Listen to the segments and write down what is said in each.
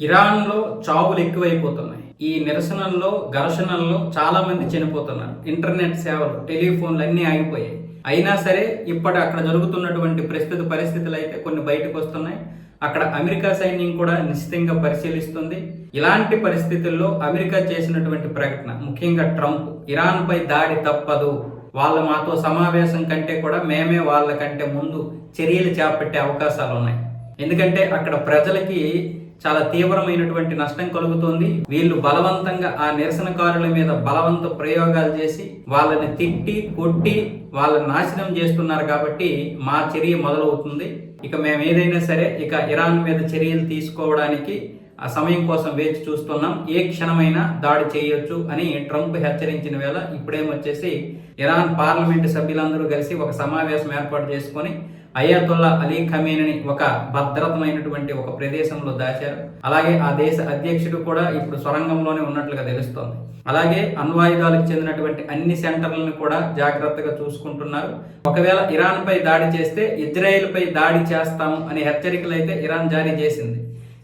ఇరాన్లో చావులు ఎక్కువైపోతున్నాయి. ఈ నిరసనల్లో ఘర్షణల్లో చాలా మంది చనిపోతున్నారు. ఇంటర్నెట్ సేవలు టెలిఫోన్లు అన్నీ ఆగిపోయాయి. అయినా సరే ఇప్పటి అక్కడ జరుగుతున్నటువంటి ప్రస్తుత పరిస్థితులు అయితే కొన్ని బయటకు వస్తున్నాయి. అక్కడ అమెరికా సైన్యం కూడా నిశ్చితంగా పరిశీలిస్తుంది. ఇలాంటి పరిస్థితుల్లో అమెరికా చేసినటువంటి ప్రకటన ముఖ్యంగా ట్రంప్ ఇరాన్పై దాడి తప్పదు. వాళ్ళ మాతో సమావేశం కంటే కూడా మేమే వాళ్ళ కంటే ముందు చర్యలు చేపట్టే అవకాశాలు ఉన్నాయి ఎందుకంటే అక్కడ ప్రజలకి చాలా తీవ్రమైనటువంటి నష్టం కలుగుతోంది. వీళ్ళు బలవంతంగా ఆ నిరసనకారుల మీద బలవంత ప్రయోగాలు చేసి వాళ్ళని తిట్టి కొట్టి వాళ్ళని నాశనం చేస్తున్నారు కాబట్టి మా చర్య మొదలవుతుంది. ఇక మేము ఏదైనా సరే ఇక ఇరాన్ మీద చర్యలు తీసుకోవడానికి ఆ సమయం కోసం వేచి చూస్తున్నాం. ఏ క్షణమైనా దాడి చేయొచ్చు అని ట్రంప్ హెచ్చరించిన వేళ ఇప్పుడేమొచ్చేసి ఇరాన్ పార్లమెంటు సభ్యులందరూ కలిసి ఒక సమావేశం ఏర్పాటు చేసుకొని అయాతుల్లా అలీ ఖమీనని ఒక భద్రతమైనటువంటి ఒక ప్రదేశంలో దాచారు. అలాగే ఆ దేశ అధ్యక్షుడు కూడా ఇప్పుడు సొరంగంలోనే ఉన్నట్లుగా తెలుస్తోంది. అలాగే అణ్వాయుధాలకు చెందినటువంటి అన్ని సెంటర్లను కూడా జాగ్రత్తగా చూసుకుంటున్నారు. ఒకవేళ ఇరాన్ పై దాడి చేస్తే ఇజ్రాయెల్ పై దాడి చేస్తాము అనే హెచ్చరికలు అయితే ఇరాన్ జారీ చేసింది.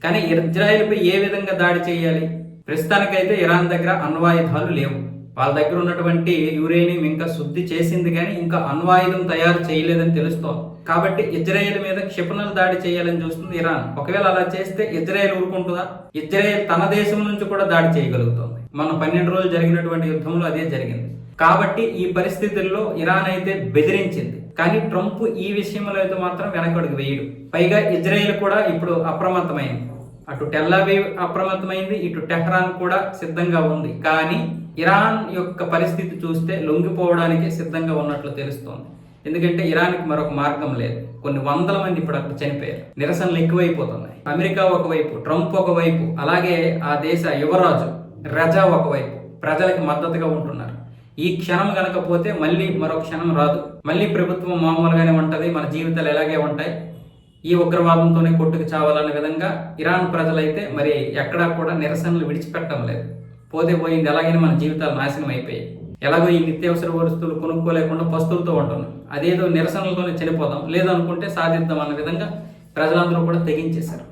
కానీ ఇజ్రాయెల్ పై ఏ విధంగా దాడి చేయాలి? ప్రస్తుతానికైతే ఇరాన్ దగ్గర అణ్వాయుధాలు లేవు. వాళ్ళ దగ్గర ఉన్నటువంటి యురేనియం ఇంకా శుద్ధి చేసింది కానీ ఇంకా అణ్వాయుధం తయారు చేయలేదని తెలుస్తోంది. కాబట్టి ఇజ్రాయెల్ మీద క్షిపణులు దాడి చేయాలని చూస్తుంది ఇరాన్. ఒకవేళ అలా చేస్తే ఇజ్రాయెల్ ఊరుకుంటుందా? ఇజ్రాయెల్ తన దేశం నుంచి కూడా దాడి చేయగలుగుతుంది. మన పన్నెండు రోజులు జరిగినటువంటి యుద్ధంలో అదే జరిగింది. కాబట్టి ఈ పరిస్థితుల్లో ఇరాన్ అయితే బెదిరించింది. కానీ ట్రంప్ ఈ విషయంలో అయితే మాత్రం వెనకడుగు వేయడు. పైగా ఇజ్రాయెల్ కూడా ఇప్పుడు అప్రమత్తమైంది. అటు టెల్లావీవ్ అప్రమత్తమైంది ఇటు టెహ్రాన్ కూడా సిద్ధంగా ఉంది. కానీ ఇరాన్ యొక్క పరిస్థితి చూస్తే లొంగిపోవడానికి సిద్ధంగా ఉన్నట్లు తెలుస్తోంది. ఎందుకంటే ఇరాన్కి మరొక మార్గం లేదు. కొన్ని వందల మంది ఇప్పుడు అక్కడ చనిపోయారు. నిరసనలు ఎక్కువైపోతున్నాయి. అమెరికా ఒకవైపు ట్రంప్ ఒకవైపు అలాగే ఆ దేశ యువరాజు రజా ఒకవైపు ప్రజలకు మద్దతుగా ఉంటున్నారు. ఈ క్షణం కనుక పోతే మళ్ళీ మరో క్షణం రాదు. మళ్ళీ ప్రభుత్వం మామూలుగానే ఉంటుంది. మన జీవితాలు ఎలాగే ఉంటాయి? ఈ ఉగ్రవాదంతోనే కొట్టుకు చావాలనే విధంగా ఇరాన్ ప్రజలైతే మరి ఎక్కడా కూడా నిరసనలు విడిచిపెట్టడం లేదు. పోతే పోయింది. ఎలాగైనా మన జీవితాలు నాశనం అయిపోయాయి. ఎలాగో ఈ నిత్యావసర వస్తువులు కొనుక్కోలేకుండా పస్తులతో ఉంటున్నాం. అదేదో నిరసనలతోనే చనిపోదాం. లేదనుకుంటే సాధిద్దాం అన్న విధంగా ప్రజలందరూ కూడా తెగించేశారు.